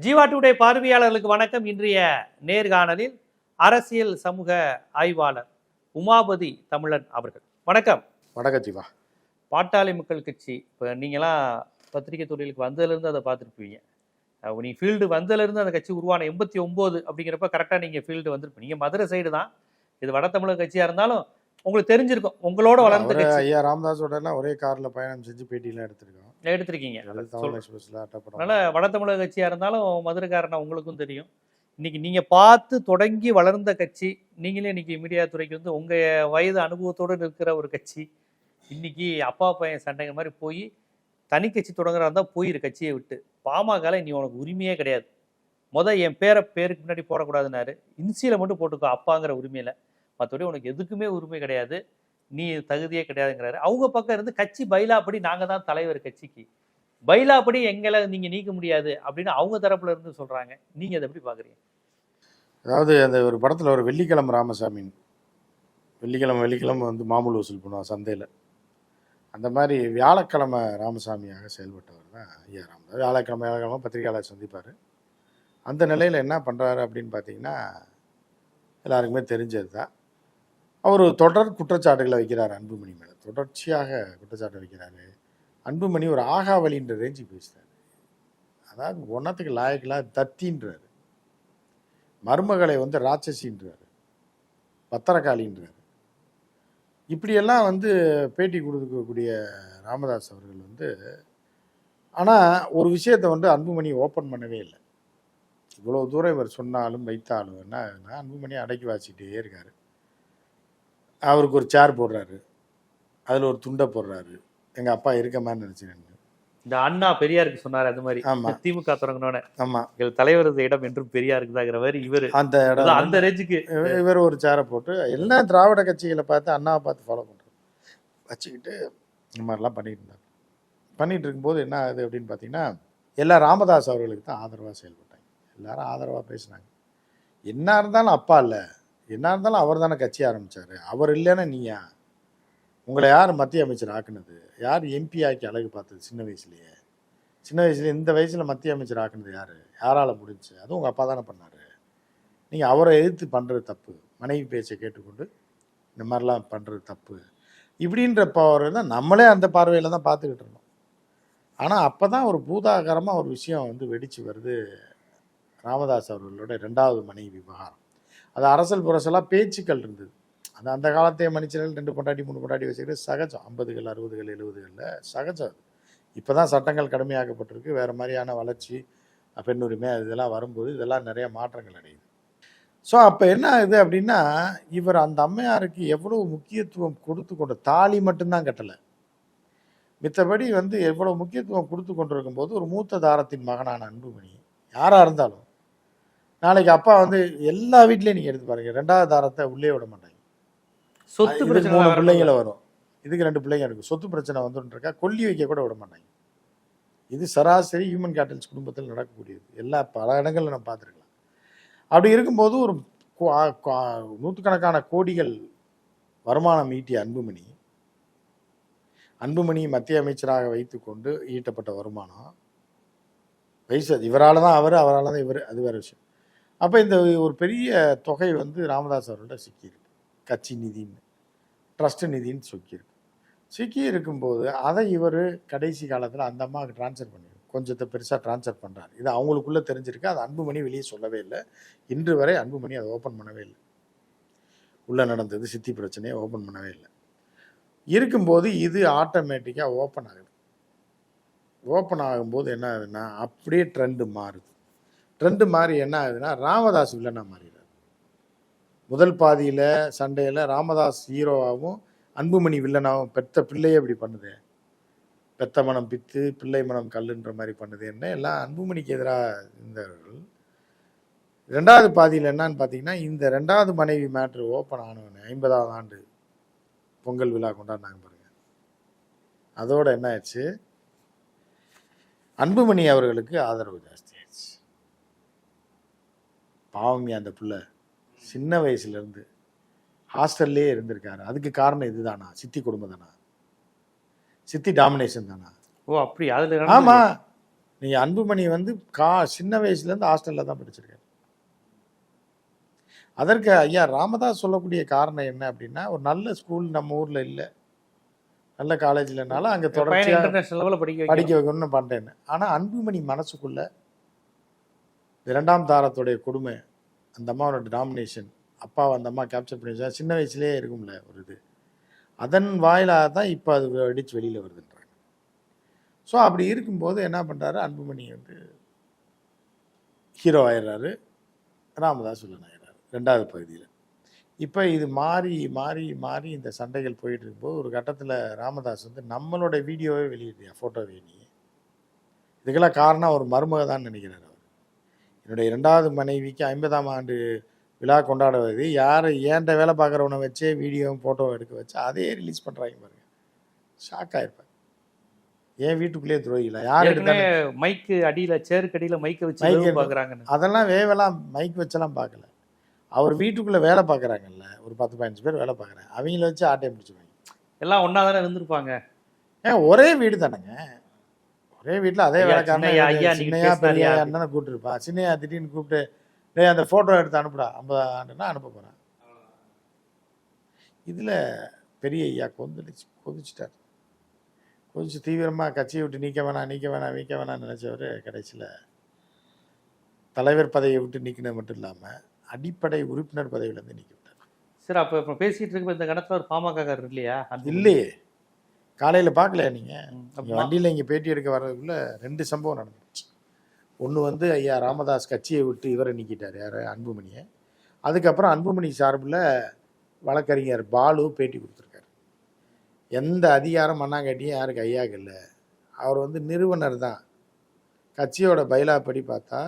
Jeeva today பார்வையாளர்களுக்கு வணக்கம். இன்றைய நேர்காணலில் அரசியல் சமூக ஆய்வாளர் உமாபதி தமிழன் அவர்கள். வணக்கம். வணக்கம் ஜீவா. பாட்டாளி மக்கள் கட்சி. இப்போ நீங்களாம் பத்திரிகை தொழிலுக்கு வந்ததுலேருந்து அதை பார்த்துருப்பீங்க. அஹ் நீ ஃபீல்டு வந்ததுலேருந்து அந்த கட்சி உருவான எண்பத்தி ஒம்பது அப்படிங்கிறப்ப கரெக்டாக நீங்கள் ஃபீல்டு வந்திருப்பீங்க. நீங்கள் மதுரை சைடு தான். இது வட தமிழக கட்சியாக இருந்தாலும் உங்களுக்கு தெரிஞ்சிருக்கும். உங்களோட வளர்ந்த ஐயா ராமதாஸோட எல்லாம் ஒரே கார்ல பயணம் செஞ்சு பேட்டியெல்லாம் எடுத்திருக்கோம். எடுத்திருக்கீங்க. அதனால வட தமிழக கட்சியா இருந்தாலும் மதுரைக்காரனா உங்களுக்கும் தெரியும். இன்னைக்கு நீங்க பார்த்து தொடங்கி வளர்ந்த கட்சி நீங்களே இன்னைக்கு மீடியா துறைக்கு வந்து உங்க வயது அனுபவத்தோடு இருக்கிற ஒரு கட்சி. இன்னைக்கு அப்பா பையன் சண்டைங்க மாதிரி போய் தனி கட்சி தொடங்குறதா இருந்தா போயிரு கட்சியை விட்டு. பாமகல நீ உனக்கு உரிமையே கிடையாது. முத என் பேரை பேருக்கு முன்னாடி போடக்கூடாதுன்னாரு. இன்சியில மட்டும் போட்டுக்கோ அப்பாங்கிற உரிமையில. மற்றபடி உனக்கு எதுக்குமே உரிமை கிடையாது நீ தகுதியே கிடையாதுங்கிறாரு. அவங்க பக்கம் இருந்து கட்சி பைலாப்படி நாங்கள் தான் தலைவர் கட்சிக்கு. பைலாப்படி எங்களை நீங்கள் நீக்க முடியாது அப்படின்னு அவங்க தரப்புல இருந்து சொல்கிறாங்க நீங்கள் அதை எப்படி பார்க்குறீங்க அதாவது அந்த ஒரு படத்தில் ஒரு வெள்ளிக்கிழமை ராமசாமி வெள்ளிக்கிழமை வெள்ளிக்கிழமை வந்து மாமூல் வசூல் பண்ணுவான் சந்தையில். அந்த மாதிரி வியாழக்கிழமை ராமசாமியாக செயல்பட்டவர் தான் ஐயா ராமதாஸ் வியாழக்கிழமை வியாழக்கிழமை பத்திரிகையாளர் சந்திப்பார். அந்த நிலையில் என்ன பண்ணுறாரு அப்படின்னு பார்த்தீங்கன்னா எல்லாருக்குமே தெரிஞ்சது தான் அவர் தொடர் குற்றச்சாட்டுகளை வைக்கிறார் அன்புமணி மேலே தொடர்ச்சியாக குற்றச்சாட்டு வைக்கிறாரு. அன்புமணி ஒரு ஆகாவலின்ற ரேஞ்சுக்கு பேசுகிறாரு அதாவது ஒன்றத்துக்கு லாயக்கெல்லாம் தத்தின்றார். மருமகளை வந்து ராட்சசின்றார். பத்திரகாளின்றாரு. இப்படியெல்லாம் வந்து பேட்டி கொடுக்கக்கூடிய ராமதாஸ் அவர்கள் வந்து ஆனால் ஒரு விஷயத்தை வந்து அன்புமணி ஓப்பன் பண்ணவே இல்லை. இவ்வளோ தூரம் இவர் சொன்னாலும் வைத்தாலும் என்ன அன்புமணி அடக்கி வாசிக்கிட்டே இருக்காரு. அவருக்கு ஒரு சேர் போடுறாரு. அதில் ஒரு துண்டை போடுறாரு. எங்கள் அப்பா இருக்க மாதிரி நினச்சினேன் இந்த அண்ணா பெரியாருக்கு சொன்னாரு அந்த மாதிரி. ஆமா. திமுக தொடங்கினோட ஆமாம் எங்கள் தலைவரது இடம் என்றும் பெரியாருக்குதாங்கிற மாதிரி இவரு. அந்த இடம். அந்த ரேஞ்சுக்கு. இவ- இவர் ஒரு சேரை போட்டு எல்லா திராவிட கட்சிகளை பார்த்து அண்ணாவை பார்த்து ஃபாலோ பண்ணுறாரு வச்சுக்கிட்டு இந்த மாதிரிலாம் பண்ணிட்டு இருந்தார். பண்ணிட்டு இருக்கும்போது என்ன ஆகுது அப்படின்னு பார்த்தீங்கன்னா எல்லா ராமதாஸ் அவர்களுக்கு தான் ஆதரவாக செயல்பட்டாங்க. எல்லாரும் ஆதரவாக பேசினாங்க. என்ன இருந்தாலும் அப்பா இல்லை. என்ன இருந்தாலும் அவர் தானே கட்சி ஆரம்பித்தார் அவர் இல்லைன்னா நீயா? உங்களை யார் மத்திய அமைச்சர் ஆக்குனது? யார் எம்பி ஆக்கி அழகு பார்த்தது சின்ன வயசுலேயே? சின்ன வயசுல இந்த வயசில் மத்திய அமைச்சர் ஆக்குனது யார்? யாரால் முடிஞ்சுச்சு அதுவும் உங்கள் அப்பா தானே பண்ணார். நீங்கள் அவரை எதிர்த்து பண்ணுறது தப்பு. மனைவி பேச்சை கேட்டுக்கொண்டு இந்த மாதிரிலாம் பண்ணுறது தப்பு. இப்படின்ற பவர் தான் நம்மளே அந்த பார்வையில் தான் பார்த்துக்கிட்டு இருந்தோம். ஆனால் அப்போ தான் ஒரு பூதாகரமாக ஒரு விஷயம் வந்து வெடிச்சு வருது. ராமதாஸ் அவர்களோட ரெண்டாவது மனைவி விவகாரம். அது அரசல் புரசலாக பேச்சுக்கள் இருந்தது. அது அந்த காலத்தைய மனுஷர்கள் ரெண்டு பொண்டாட்டி மூணு பொண்டாட்டி வச்சுக்கிறது சகஜம். ஐம்பதுகள் அறுபதுகள் எழுபதுகளில் சகஜம் அது. இப்போ தான் சட்டங்கள் கடுமையாக்கப்பட்டிருக்கு. வேறு மாதிரியான வளர்ச்சி பெண் உரிமை இதெல்லாம் வரும்போது இதெல்லாம் நிறைய மாற்றங்கள் அடையுது. ஸோ அப்போ என்ன ஆகுது அப்படின்னா இவர் அந்த அம்மையாருக்கு எவ்வளவு முக்கியத்துவம் கொடுத்து கொண்ட தாலி மட்டும்தான் கட்டலை. மித்தபடி வந்து எவ்வளோ முக்கியத்துவம் கொடுத்து கொண்டிருக்கும் போது ஒரு மூத்த தாரத்தின் மகனான அன்புமணி யாராக இருந்தாலும் நாளைக்கு அப்பா வந்து எல்லா வீட்லேயும் நீங்கள் எடுத்து பாருங்க. ரெண்டாவது தாரத்தை உள்ளே விட மாட்டாங்க. சொத்து பிரச்சனை மூணு. பிள்ளைங்கள வரும். இதுக்கு ரெண்டு பிள்ளைங்க இருக்கு. சொத்து பிரச்சனை வந்துட்டு இருக்கா? கொல்லி வைக்க கூட விட மாட்டாங்க. இது சராசரி ஹியூமன் கேட்டல்ஸ் குடும்பத்தில் நடக்கக்கூடியது. எல்லா பல இடங்கள்ல நம்ம பார்த்துருக்கலாம். அப்படி இருக்கும்போது ஒரு நூற்றுக்கணக்கான கோடிகள் வருமானம் ஈட்டிய அன்புமணி. அன்புமணி மத்திய அமைச்சராக வைத்துக்கொண்டு ஈட்டப்பட்ட வருமானம். வயசு இவரால் தான் அவர் அவரால் தான் இவர். அது வேற விஷயம். அப்போ இந்த ஒரு பெரிய தொகை வந்து ராமதாஸ் அவர்கள்ட்ட சிக்கியிருக்கு. கட்சி நிதின்னு ட்ரஸ்ட் நிதின்னு சிக்கியிருக்கு. சிக்கி இருக்கும்போது அதை இவர் கடைசி காலத்தில் அந்த அம்மாவுக்கு ட்ரான்ஸ்ஃபர் பண்ணிடு கொஞ்சத்தை பெருசாக ட்ரான்ஸ்ஃபர் பண்ணுறாரு இது அவங்களுக்குள்ளே தெரிஞ்சிருக்கு. அது அன்புமணி வெளியே சொல்லவே இல்லை. இன்று வரை அன்புமணி அதை ஓப்பன் பண்ணவே இல்லை. உள்ளே நடந்தது சித்தி பிரச்சனையை ஓப்பன் பண்ணவே இல்லை. இருக்கும்போது இது ஆட்டோமேட்டிக்காக ஓப்பன் ஆகுது. ஓப்பன் ஆகும்போது என்ன ஆகுதுன்னா அப்படியே ட்ரெண்டு மாறுது. ட்ரெண்டு மாறி என்ன ஆகுதுன்னா ராமதாஸ் வில்லனா மாறிடுறார். முதல் பாதியில் சண்டையில் ராமதாஸ் ஹீரோவாகவும் அன்புமணி வில்லனாகவும் பெத்த பிள்ளையே இப்படி பண்ணுது. பெத்த மனம் பித்து பிள்ளை மனம் கல்லுன்ற மாதிரி பண்ணுது என்ன எல்லாம் அன்புமணிக்கு எதிராக இருந்தவர்கள். ரெண்டாவது பாதியில் என்னன்னு பார்த்தீங்கன்னா இந்த ரெண்டாவது மனைவி மேட்ரு ஓப்பன் ஆனவனே ஐம்பதாவது ஆண்டு பொங்கல் விழா கொண்டாடினாங்க பாருங்க. அதோட என்ன ஆயிடுச்சு? அன்புமணி அவர்களுக்கு ஆதரவு ஜாஸ்தி. ஆயிடுச்சு பாவமே அந்த புள்ள. சின்ன வயசுல இருந்து ஹாஸ்டல்லே இருந்திருக்காரு. அதுக்கு காரணம் இதுதானா? சித்தி குடும்பம் தானா? சித்தி டாமினேஷன் தானா? ஓ அப்படி. அதுல ஆமா. நீங்க அன்புமணி வந்து கா சின்ன வயசுலேருந்து ஹாஸ்டலில் தான் படிச்சிருக்காரு. அதற்கு ஐயா ராமதாஸ் சொல்லக்கூடிய காரணம் என்ன அப்படின்னா ஒரு நல்ல ஸ்கூல் நம்ம ஊர்ல இல்லை. நல்ல காலேஜ் இல்லைனாலும் அங்கே தொடர்ச்சியாக படிக்க படிக்க வைக்கணும். வைக்கணும்னு பண்ணுறேன்னு ஆனால் அன்புமணி மனசுக்குள்ள இரண்டாம் தாரத்துடைய கொடுமை. அந்த அம்மாவோட டாமினேஷன் அப்பாவை அந்த அம்மா கேப்சர் பண்ணி வச்சா சின்ன வயசுலேயே இருக்கும்ல ஒரு இது. அதன் வாயிலாக தான் இப்போ அது அடித்து வெளியில் வருதுன்றாங்க. ஸோ அப்படி இருக்கும்போது என்ன பண்ணுறாரு அன்புமணி வந்து ஹீரோ ஆயிடுறாரு. ராமதாஸ் வில்லன் ஆயிடுறாரு. ரெண்டாவது பகுதியில். இப்போ இது மாறி மாறி மாறி இந்த சண்டைகள் போயிட்டு இருக்கும்போது ஒரு கட்டத்தில் ராமதாஸ் வந்து நம்மளோட வீடியோவே வெளியிடுறியா? ஃபோட்டோவே நீ? இதுக்கெல்லாம் காரணம் ஒரு மருமக தான் நினைக்கிறாரு என்னுடைய இரண்டாவது மனைவிக்கு ஐம்பதாம் ஆண்டு விழா கொண்டாடுவது. யார் ஏன்ட்ட வேலை பார்க்குறவனை வச்சே வீடியோவும் ஃபோட்டோ எடுக்க வச்சு அதே ரிலீஸ் பண்ணுறாங்க பாருங்க. ஷாக் ஆயிருப்பாங்க ஏன் வீட்டுக்குள்ளேயே துரோகில யார் எடுத்தாலும் மைக்கு அடியில சேருக்கு அடியில மைக்க வச்சு மைக். பாக்குறாங்கன்னு அதெல்லாம் வேவெல்லாம் மைக் வச்செல்லாம் பார்க்கல. அவர் வீட்டுக்குள்ளே வேலை பார்க்குறாங்கல்ல ஒரு பத்து பதினஞ்சு பேர் வேலை பார்க்குறாங்க. அவங்கள வச்சு ஆட்டையை பிடிச்சிருவாங்க. எல்லாம் ஒன்னா தானே இருந்திருப்பாங்க. ஏன் ஒரே வீடு தானேங்க? ஒரே வீட்டில் அதே வேலைக்காரன் சின்னையா, ஐயா, சின்னையா பெரிய? அண்ணனை கூப்பிட்டுருப்பா சின்னையா திடீர்னு கூப்பிட்டு டேய் அந்த ஃபோட்டோ எடுத்து அனுப்புடா. ஐம்பது ஆண்டுனா அனுப்ப போகிறேன் இதில் பெரிய ஐயா கொந்தளிச்சு கொதிச்சிட்டார். கொதிச்சு தீவிரமாக கட்சியை விட்டு நீக்க வேணாம் நீக்க வேணாம் நீக்க வேணாம்னு நினச்சவர் கடைசியில் தலைவர் பதவியை விட்டு நீக்கினது மட்டும் இல்லாமல் அடிப்படை உறுப்பினர் பதவியிலேருந்து நீக்கி விட்டார். சரி அப்ப இப்ப பேசிட்டு இருக்க இந்த கணத்துல ஒரு பாமக இல்லையா? இல்லையே. காலையில் பார்க்கலையா நீங்கள் வண்டியில் இங்கே பேட்டி எடுக்க வர்றதுக்குள்ள ரெண்டு சம்பவம் நடந்துச்சு. ஒன்று வந்து ஐயா ராமதாஸ் கட்சியை விட்டு இவரை நீக்கிட்டார் யார்? அன்புமணியை. அதுக்கப்புறம் அன்புமணி சார்பில் வழக்கறிஞர் பாலு பேட்டி கொடுத்துருக்காரு. எந்த அதிகாரம் மண்ணாங்கட்டியும் யாருக்கு ஐயாக்கு இல்லை. அவர் வந்து நிறுவனர் தான். கட்சியோட பைலா படி பார்த்தா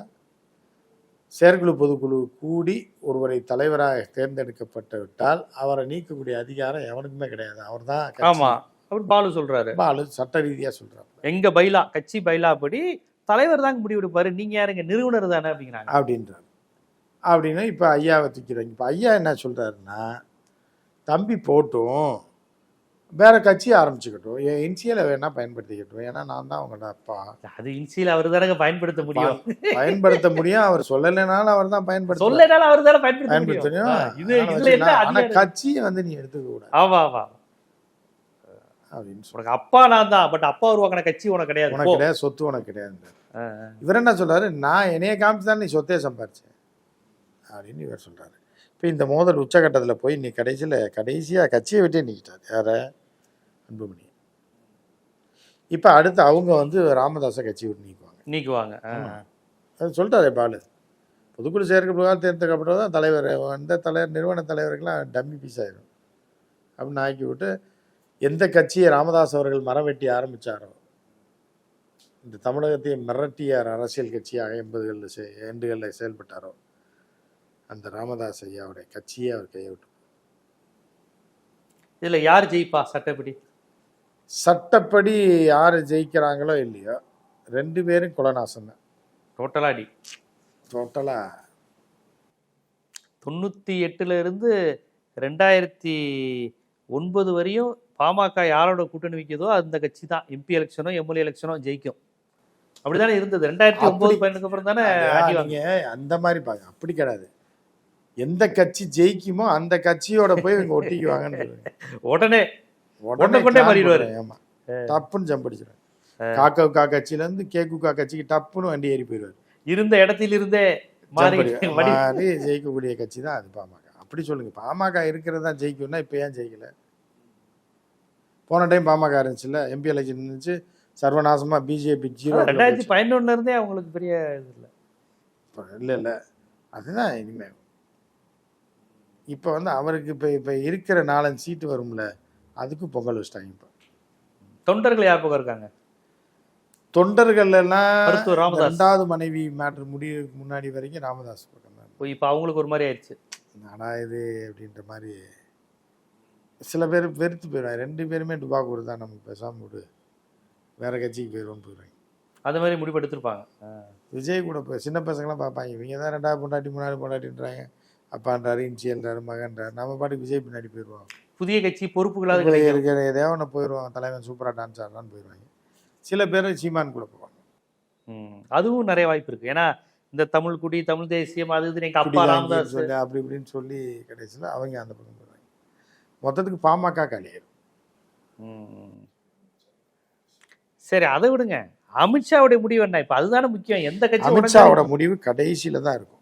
செயற்குழு பொதுக்குழு கூடி ஒருவரை தலைவராக தேர்ந்தெடுக்கப்பட்டு விட்டால் அவரை நீக்கக்கூடிய அதிகாரம் எவனுக்குமே கிடையாது. அவர் தான் ஆமா. அவர் பாலு சொல்றாரு. பாலு சட்ட ரீதியாக சொல்கிறார் எங்க பைலா கட்சி பைலா படி தலைவர் தாங்க முடிவு எடுப்பாரு நீங்க யாருங்க நிறுவனர் தானே அப்படிங்கிறாங்க. அப்படின்றார். அப்படின்னு இப்போ ஐயாவை தூக்கிறாங்க இப்போ ஐயா என்ன சொல்கிறாருன்னா தம்பி போட்டும் வேற கட்சி ஆரம்பிச்சுக்கட்டும். என் இன்சியலை வேணா பயன்படுத்திக்கட்டும். ஏன்னா நான் தான் அவங்களோட அப்பா. அது இன்சியில் அவர் தானங்க பயன்படுத்த முடியும். பயன்படுத்த முடியும். அவர் சொல்லலைனாலும் அவர் தான் பயன்படுத்த சொல்லனால அவர் தானே பயன்படுத்த முடியும். இது ஆனால்? கட்சியை வந்து நீ எடுத்துக்க கூடாது. ஆமா ஆமா. அப்படின்னு உனக்கு அப்பா நான் தான் பட் அப்பா உருவாக்கின கட்சி உனக்கு கிடையாது. உனக்கு. கிடையாது சொத்து உனக்கு கிடையாது. இவர் என்ன சொல்றாரு? நான் என்னைய காமிச்சு தான் நீ சொத்தே சம்பாரிச்சேன் அப்படின்னு இவர் சொல்றாரு. இப்போ இந்த மோதல் உச்சகட்டத்தில் போய் நீ கடைசியில் கடைசியாக கட்சியை விட்டே நீக்கிட்டார். யார? அன்புமணி இப்போ அடுத்து அவங்க வந்து ராமதாஸை கட்சி விட்டு நீக்குவாங்க. நீக்குவாங்க. அது சொல்லிட்டாரே பாலு பொதுக்குழு செயற்கை தேர்ந்தெடுக்கப்பட்டது தான் தலைவர். எந்த தலைவர் நிறுவன தலைவருக்கெல்லாம் டம்மி பீஸ் ஆயிரும். அப்படின்னு ஆக்கி விட்டு எந்த கட்சியை ராமதாஸ் அவர்கள் மரம் வெட்டி ஆரம்பிச்சாரோ இந்த தமிழகத்தை மிரட்டிய அரசியல் கட்சியாக எண்பதுகளில் செ எண்டுகளில் செயல்பட்டாரோ அந்த ராமதாஸ் ஐயாவுடைய கட்சியே அவர் கையை விட்டு இதுல யார் ஜெயிப்பா சட்டப்படி? சட்டப்படி யார் ஜெயிக்கிறாங்களோ இல்லையோ ரெண்டு பேரும் குலநாசம் தான். டோட்டலா அடி. டோட்டலாக தொண்ணூத்தி எட்டுல இருந்து ரெண்டாயிரத்தி ஒன்பது வரையும் பாமக யாரோட கூட்டணி வைக்குதோ அந்த கட்சி தான் எம்பி எலெக்ஷனோ எம்எல்ஏ எலெக்ஷனோ ஜெயிக்கும். அப்படிதானே இருந்தது. ரெண்டாயிரத்தி ஒன்பது பையனுக்கு அப்புறம் தானே நீங்க அந்த மாதிரி பாருங்க அப்படி கிடையாது. எந்த கட்சி ஜெயிக்குமோ அந்த கட்சியோட போய் இவங்க ஒட்டிக்குவாங்கன்னு. உடனே உடனே கொண்டே மாறிடுவாரு. ஆமா. டப்புன்னு ஜம்ப் அடிச்சிருவாரு காக்கா கட்சியில இருந்து கேக்குக்கா கட்சிக்கு டப்புன்னு வண்டி ஏறி போயிடுவாரு. இருந்த இடத்தில் இருந்தே மாறி ஜம்ப் அடி- வடி மாறி ஜெயிக்கக்கூடிய கட்சி தான் அது பாமக. அப்படி சொல்லுங்க. பாமக இருக்கிறது தான் ஜெயிக்கும்னா இப்போ ஏன் ஜெயிக்கல? போன டைம் பாமக இருந்துச்சுல்ல எம்பி எலெக்ஷன் இருந்துச்சு சர்வநாசமா பிஜேபி ஜீரோ ரெண்டாயிரத்தி பதினொன்னுல இருந்தே அவங்களுக்கு பெரிய இது இல்லை. இல்லை இல்லை. அதுதான் இனிமே. இப்போ வந்து அவருக்கு இப்போ இப்போ இருக்கிற நாலஞ்சு சீட்டு வரும்ல அதுக்கும் பொங்கல் வச்சிட்டாங்க இப்போ. தொண்டர்கள் யார் பக்கம் இருக்காங்க? தொண்டர்கள் எல்லாம் ரெண்டாவது மனைவி மேட்ரு முடியறதுக்கு முன்னாடி வரைக்கும் ராமதாஸ் பக்கம் தான். இப்போ அவங்களுக்கு ஒரு மாதிரி ஆயிடுச்சு. நாடா இது அப்படின்ற மாதிரி சில பேர் வெறுத்து போயிடுவாங்க. ரெண்டு பேருமே டுபாக்கூர் தான் நம்ம பேசாம விடு. வேற கட்சிக்கு போயிடுவோம்னு போயிடுவாங்க. அது மாதிரி முடிவு எடுத்திருப்பாங்க. விஜய் கூட இப்போ சின்ன பசங்களாம் பார்ப்பாங்க. இவங்க தான் ரெண்டாவது பொண்டாட்டி முன்னாடி பொண்டாட்டின்றாங்க. அப்பான்றாரு இன்சியல்றாரு மகன்றாரு நம்ம பாட்டுக்கு விஜய் பின்னாடி போயிடுவோம் புதிய கட்சி கிடைக்கும். இருக்கிற எதையோ ஒன்று போயிடுவான் தலைவன் சூப்பராக டான்ஸ் ஆடுறான்னு போயிடுவாங்க சில பேர் சீமான் கூட போவாங்க. அதுவும் நிறைய வாய்ப்பு இருக்கு. ஏன்னா இந்த தமிழ் குடி தமிழ் தேசியம் அது இது அப்பா ராமதாஸ். சொல்லி அப்படி இப்படின்னு சொல்லி கடைசியில் அவங்க அந்த பக்கம் போகிறாங்க மொத்தத்துக்கு பாமக காலியாயிரும். சரி அதை விடுங்க. அமித்ஷாவுடைய முடிவு என்ன? இப்ப அதுதானே முக்கியம். எந்த கட்சி அமித்ஷாவோட முடிவு கடைசியில தான் இருக்கும்.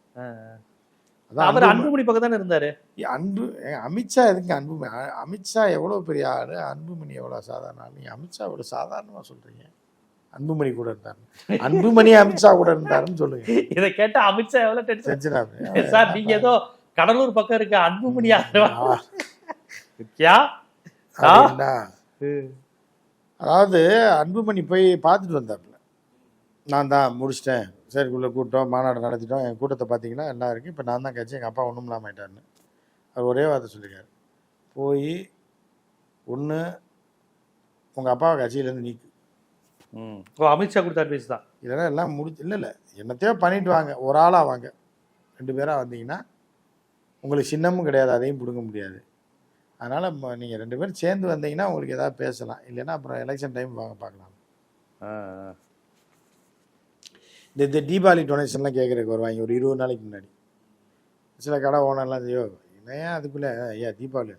அவர் அன்பு- அன்புமணி பக்கம் தானே இருந்தாரு? அன்பு அமித்ஷா எதுக்கு அன்புமணி அமித்ஷா எவ்வளோ பெரிய ஆளு? அன்புமணி எவ்வளோ சாதாரண ஆளு அமித்ஷா எவ்வளோ சாதாரணமாக சொல்றீங்க. அன்புமணி கூட இருந்தாரு. அன்புமணி அமித்ஷா கூட இருந்தாருன்னு சொல்லுங்க. இதை கேட்டா அமித்ஷா எவ்வளவு டென்ஷன் சார் நீங்க ஏதோ கடலூர் பக்கம் இருக்க அன்புமணி கியா அதாவது அன்புமணி போய் பார்த்துட்டு வந்தாப்புல. நான் தான் முடிச்சிட்டேன். செயற்குள்ள கூட்டம் மாநாடு நடத்திட்டோம். என் கூட்டத்தை பார்த்தீங்கன்னா எல்லாம் இருக்குது இப்போ நான் தான் கட்சி எங்கள் அப்பா ஒன்றும் இல்லாம ஆயிட்டாருன்னு. அவர் ஒரே வார்த்தை சொல்லியிருக்காரு போய் ஒன்று உங்கள் அப்பாவை கட்சியிலேருந்து நீக்கு. ஓ அமித்ஷா கொடுத்த அட்வைஸ் தான் இல்லைன்னா எல்லாம் முடிச்சு இல்லை இல்லை. என்னத்தையோ பண்ணிட்டு வாங்க. ஒரு ஆளாக வாங்க. ரெண்டு பேராக வந்தீங்கன்னா உங்களுக்கு சின்னமும் கிடையாது அதையும் பிடுங்க முடியாது. அதனால் நீங்கள் ரெண்டு பேரும் சேர்ந்து வந்தீங்கன்னா உங்களுக்கு எதாவது பேசலாம். இல்லைன்னா அப்புறம் எலெக்ஷன் டைம் வாங்க பார்க்கலாம். இந்த இந்த தீபாவளி டொனேஷன்லாம் கேட்குறதுக்கு வருவாங்க. ஒரு இருபது நாளைக்கு முன்னாடி. சில கடை ஓனர்லாம் ஐயோ என்னையா அதுக்குள்ளே ஐயா தீபாவளி.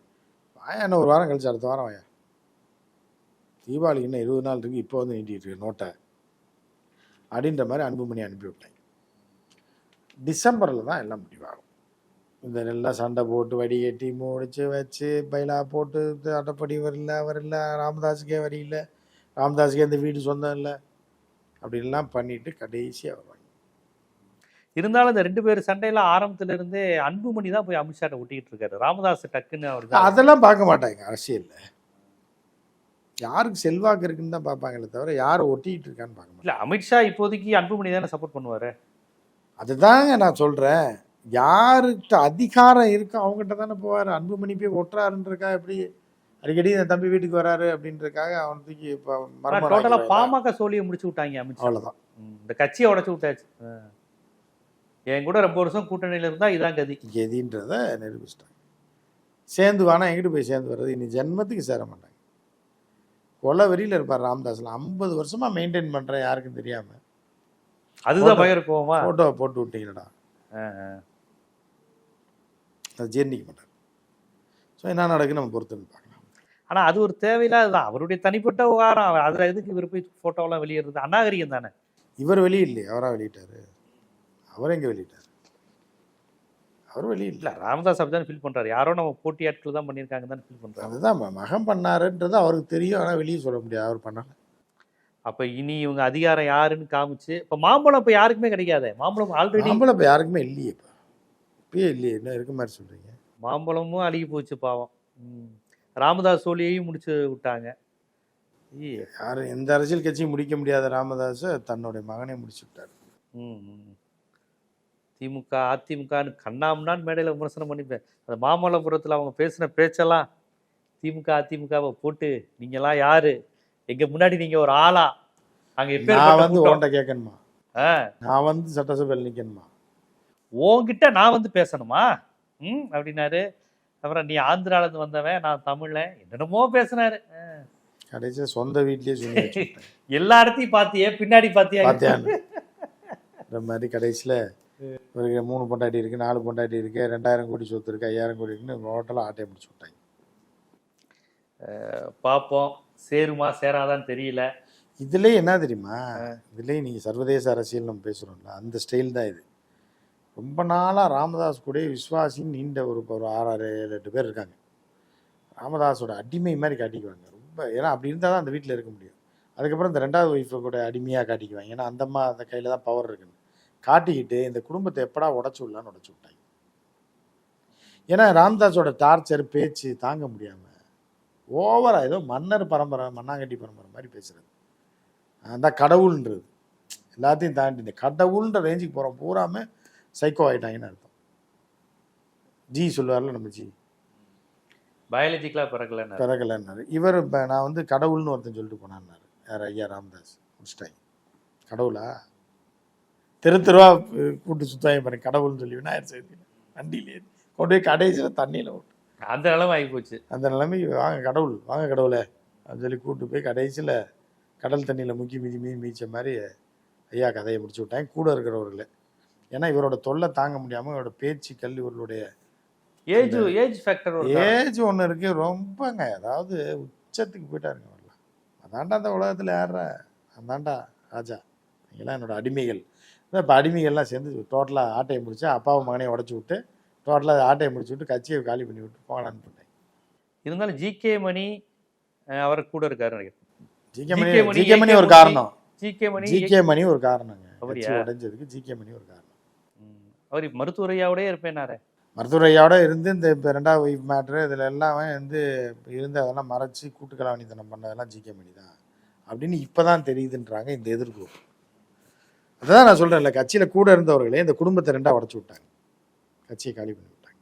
வாயா இன்னும் ஒரு வாரம் கழிச்சு அடுத்த வாரம் வாயா. தீபாவளிக்கு இன்னும் இருபது நாள் இருக்கு. இப்போ வந்து இருக்கு நோட்டை. அப்படின்ற மாதிரி அன்புமணி அனுப்பி விட்டாங்க டிசம்பரில் தான் எல்லாம் முடிவாகும். இந்த எல்லாம் சண்டை போட்டு வடிகட்டி முடிச்சு வச்சு பைலா போட்டு அட்டைப்படி வரல வரல. ராமதாஸுக்கே வரி இல்லை. ராமதாஸுக்கே இந்த வீடு சொந்தம் இல்லை. அப்படின்லாம் பண்ணிட்டு கடைசியாக வருவாங்க. இருந்தாலும் இந்த ரெண்டு பேர் சண்டையில ஆரம்பத்துல இருந்தே அன்புமணி தான் போய் அமித்ஷாட்ட ஒட்டிக்கிட்டு இருக்காரு. ராமதாஸ் டக்குன்னு அவருக்கு அதெல்லாம் பார்க்க மாட்டாங்க அரசியல்ல. யாருக்கு செல்வாக்கு இருக்குன்னு தான் பார்ப்பாங்களே தவிர யார் ஒட்டிக்கிட்டு இருக்கான்னு பார்க்க இல்ல அமித்ஷா இப்போதைக்கு அன்புமணி தானே சப்போர்ட் பண்ணுவாரு? அதுதாங்க நான் சொல்றேன். யாருக்கு அதிகாரம் இருக்கோ அவங்ககிட்ட தானே போவார். அன்புமணி போய் ஒட்டுறாருன்றக்கா எப்படி அடிக்கடி என் தம்பி வீட்டுக்கு வராரு அப்படின்றக்காக அவன் தூக்கி இப்போ டோட்டலா பாமக சோழியை முடிச்சு விட்டாங்க அமித்ஷா. அவ்வளோதான் இந்த கட்சியை உடைச்சு விட்டாச்சு. என் கூட ரொம்ப வருஷம் கூட்டணியில இருந்தா இதான் கதி. எதின்றத நிரூபிச்சிட்டாங்க. சேர்ந்து வானா எங்கிட்டு போய் சேர்ந்து வர்றது? இனி ஜென்மத்துக்கு சேர மாட்டாங்க. கொலை வெறியில் இருப்பார் ராமதாஸ்லாம் ஐம்பது வருஷமா மெயின்டைன் பண்றேன் யாருக்கும் தெரியாம. அதுதான் பயங்கர கோவமா போட்டோவை போட்டு விட்டீங்களடா. அது ஜீர்ணிக்க மாட்டார். ஸோ என்ன நடக்குன்னு நம்ம பொறுத்து இருந்து பார்க்கலாம். ஆனா அது ஒரு தேவையில்லாததான் அவருடைய தனிப்பட்ட விவகாரம் அதுல எதுக்கு இவர் போய் போட்டோ எல்லாம் வெளியிடுறது? அநாகரிகம் தானே. இவர் வெளியிடலையே அவரா வெளியிட்டாரு? அவர் எங்க வெளியிட்டார்? அவர் வெளியிடல இல்ல. ராமதாஸ் அப்படிதான் ஃபீல் பண்றாரு. யாரோ நம்ம போட்டி ஆட்கள் தான் பண்ணியிருக்காங்க தான் ஃபீல் பண்றாரு. அதுதான் ம- மகன் பண்ணாருன்றது அவருக்கு தெரியும். ஆனால் வெளியே சொல்ல முடியாது. அவர் பண்ணல. அப்ப இனி இவங்க அதிகாரம் யாருன்னு காமிச்சு இப்ப மாம்பழம் இப்ப யாருக்குமே கிடைக்காதே? மாம்பழம் ஆல்ரெடி நம்மள இப்போ யாருக்குமே இல்லையே இப்போ. இப்பயே இல்லையே என்ன இருக்க மாதிரி சொல்றீங்க? மாம்பழமும் அழுகி போச்சு பாவம். ராமதாஸ் சோழியையும் முடிச்சு விட்டாங்க. யாரும் எந்த அரசியல் கட்சியும் முடிக்க முடியாத ராமதாஸை தன்னுடைய மகனை முடிச்சு விட்டார். திமுக அதிமுகன்னு கண்ணாம்னான்னு மேடையில் விமர்சனம் பண்ணிப்பேன். அந்த மாமல்லபுரத்தில் அவங்க பேசின பேச்செல்லாம் திமுக அதிமுகவை போட்டு நீங்கெல்லாம் யாரு? எங்க முன்னாடி நீங்க ஒரு ஆளா? அங்க நான் வந்து உன்கிட்ட கேட்கணுமா நான் வந்து சட்டசபையில் நிற்கணுமா உன்கிட்ட நான் வந்து பேசணுமா? ம் அப்படின்னாரு. அப்புறம் நீ ஆந்திரால இருந்து வந்தவன் நான் தமிழ்ல என்னென்னமோ பேசினாரு. கடைசியாக சொந்த வீட்லயே சொல்லி. எல்லா இடத்தையும் பாத்தியே பின்னாடி பாத்தியா பார்த்தியான்னு இந்த மாதிரி கடைசியில் இவருக்கு மூணு பொண்டாட்டி இருக்கு நாலு பொண்டாட்டி இருக்கு ரெண்டாயிரம் கோடி சொத்து இருக்கு ஐயாயிரம் கோடி இருக்குன்னு ஹோட்டலாக ஆட்டையை முடிச்சு விட்டாங்க. பார்ப்போம் சேருமா சேராதான்னு தெரியல. இதுலேயே என்ன தெரியுமா? இதுலேயே நீங்கள் சர்வதேச அரசியல் நம்ம பேசுகிறோம்ல அந்த ஸ்டைல் தான் இது. ரொம்ப நாளாக ராமதாஸ் கூட விஸ்வாசின்னு நீண்ட ஒரு ஒரு ஆறாறு ஏழு எட்டு பேர் இருக்காங்க. ராமதாஸோட அடிமை மாதிரி காட்டிக்குவாங்க. ரொம்ப ஏன்னா அப்படி இருந்தால் தான் அந்த வீட்டில் இருக்க முடியும். அதுக்கப்புறம் இந்த ரெண்டாவது ஒய்ஃபை கூட அடிமையாக காட்டிக்குவாங்க. ஏன்னா அந்தம்மா அந்த கையில் தான் பவர் இருக்குன்னு. காட்டிக்கிட்டு இந்த குடும்பத்தை எப்படா உடச்சு விடலான்னு உடச்சு விட்டாங்க. ஏன்னா ராமதாஸோட டார்ச்சர் பேச்சு தாங்க முடியாமல் ஓவராக ஏதோ மன்னர் பரம்பரை மண்ணாங்கட்டி பரம்பரை மாதிரி பேசுகிறது அந்த கடவுள்ன்றது. எல்லாத்தையும் தாண்டி இந்த கடவுள்ன்ற ரேஞ்சுக்கு போகிறோம் பூராமே சைக்கோ ஆயிட்டாங்கன்னு அர்த்தம். ஜி சொல்லுவார்ல நம்ம ஜி பயாலஜிக்கலா பிறக்கலன்னு பிறகலைன்னாரு இவர் இப்போ நான் வந்து கடவுள்னு ஒருத்தன் சொல்லிட்டு போனான்னாரு. யார் ஐயா ராமதாஸ் முடிச்சிட்டாங்க கடவுளா? தெரு தெருவா கூட்டு சுத்தாங்க பாருங்க கடவுள்னு சொல்லி விநாயகர் சதுர்த்தி. வண்டியிலே கொண்டு போய் கடைசியில் தண்ணியில் விட்டு. அந்த நிலைமை ஆகி போச்சு அந்த நிலைமைக்கு வாங்க கடவுள் வாங்க கடவுளே. அப்படின்னு சொல்லி கூட்டு போய் கடைசியில் கடல் தண்ணியில் முக்கி மிதி மீதி மீச்ச மாதிரி ஐயா கதையை முடிச்சு விட்டாங்க. கூட இருக்கிறவர்களே. ஏன்னா இவரோட தொல்லை தாங்க முடியாமல் இவரோட பேச்சுக்கள் இவர்களுடைய ஏஜ் ஏஜ் ஃபேக்டர் ஏஜ் ஒன்று இருக்கு. ரொம்பங்க. அதாவது உச்சத்துக்கு போயிட்டாருங்க வரலாம். அதான்டா அந்த உலகத்தில் யாரா அதான்டா ராஜா. நீங்களாம் என்னோட அடிமைகள். இப்போ அடிமைகள்லாம் சேர்ந்து டோட்டலாக ஆட்டையை முடிச்சு அப்பாவும் மகனையும் உடச்சி விட்டு டோட்டலாக ஆட்டையை முடிச்சு விட்டு கட்சியை காலி பண்ணி விட்டு போகலான்னு பண்ணேன். இருந்தாலும் ஜிகே மணி அவர் கூட இருக்காரு நினைக்கிறேன். ஜிகே மணி ஜிகே மணி ஒரு காரணம். ஜிகே மணி ஜிகே மணி ஒரு காரணங்க? கட்சி உடைஞ்சதுக்கு ஜிகே மணி ஒரு காரணம். அவர் மருத்துவரையாவோடய இருப்பேனாரே. மருத்துவரையோட இருந்து இந்த இப்போ ரெண்டாவது ஒய்ஃப் மேட்ரு இதில் எல்லாமே வந்து இருந்து அதெல்லாம் மறைச்சி கூட்டுக்கலாவணித்தனம் பண்ணதெல்லாம் ஜிகே மணி தான் அப்படின்னு இப்போ தான் தெரியுதுன்றாங்க இந்த எதிர்ப்பு அதுதான் நான் சொல்கிறேன்ல கட்சியில் கூட இருந்தவர்களே இந்த குடும்பத்தை ரெண்டாக உடச்சி விட்டாங்க. கட்சியை காலி பண்ணி விட்டாங்க.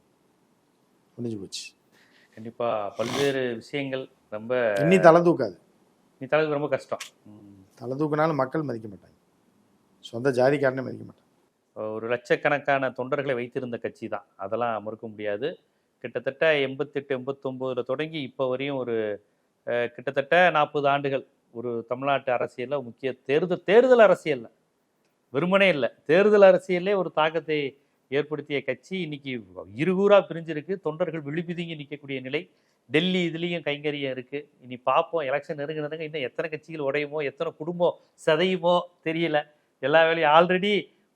முடிஞ்சு போச்சு. கண்டிப்பா பல்வேறு விஷயங்கள் ரொம்ப இன்னி தலை தூக்காது. நீ தலைக்கு ரொம்ப கஷ்டம். தலை தூக்கினாலும் மக்கள் மதிக்க மாட்டாங்க. சொந்த ஜாதிக்காரனே மதிக்க மாட்டாங்க. ஒரு லட்சக்கணக்கான தொண்டர்களை வைத்திருந்த கட்சி தான். அதெல்லாம் மறுக்க முடியாது. கிட்டத்தட்ட எண்பத்தெட்டு எண்பத்தொம்போதில் தொடங்கி இப்போ வரையும் ஒரு கிட்டத்தட்ட நாற்பது ஆண்டுகள் ஒரு தமிழ்நாட்டு அரசியலில் முக்கிய தேர்தல் தேர்தல் அரசியலில். வெறுமனே இல்லை. தேர்தல் அரசியல்லே ஒரு தாக்கத்தை ஏற்படுத்திய கட்சி இன்னைக்கு இருகூறாக பிரிஞ்சிருக்கு. தொண்டர்கள் விழிபிதுங்கி நிற்கக்கூடிய நிலை. டெல்லி இதுலேயும் கைங்கரியம் இருக்குது இனி பார்ப்போம் எலெக்ஷன் நெருங்க நெருங்க இன்னும் எத்தனை கட்சிகள் உடையுமோ எத்தனை குடும்பம் சதையுமோ தெரியல. எல்லா வேலையும் ஆல்ரெடி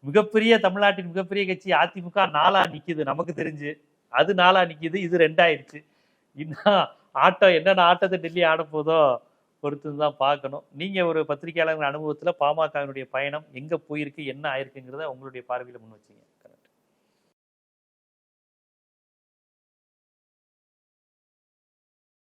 மிகப்பெரிய தமிழ்நாட்டின் மிகப்பெரிய கட்சி அதிமுக நாலா நிற்கிது நமக்கு தெரிஞ்சு. அது நாலா நிற்கிது இது ரெண்டாயிருச்சு இன்னும் ஆட்டம் என்னென்ன ஆட்டத்தை டெல்லி ஆடப்போதோ பொறுத்து தான் பார்க்கணும். நீங்கள் ஒரு பத்திரிகையாளர்கள் அனுபவத்தில் பாமகவினுடைய பயணம் எங்கே போயிருக்கு என்ன ஆயிருக்குங்கிறத உங்களுடைய பார்வையில் முன் வச்சிங்க.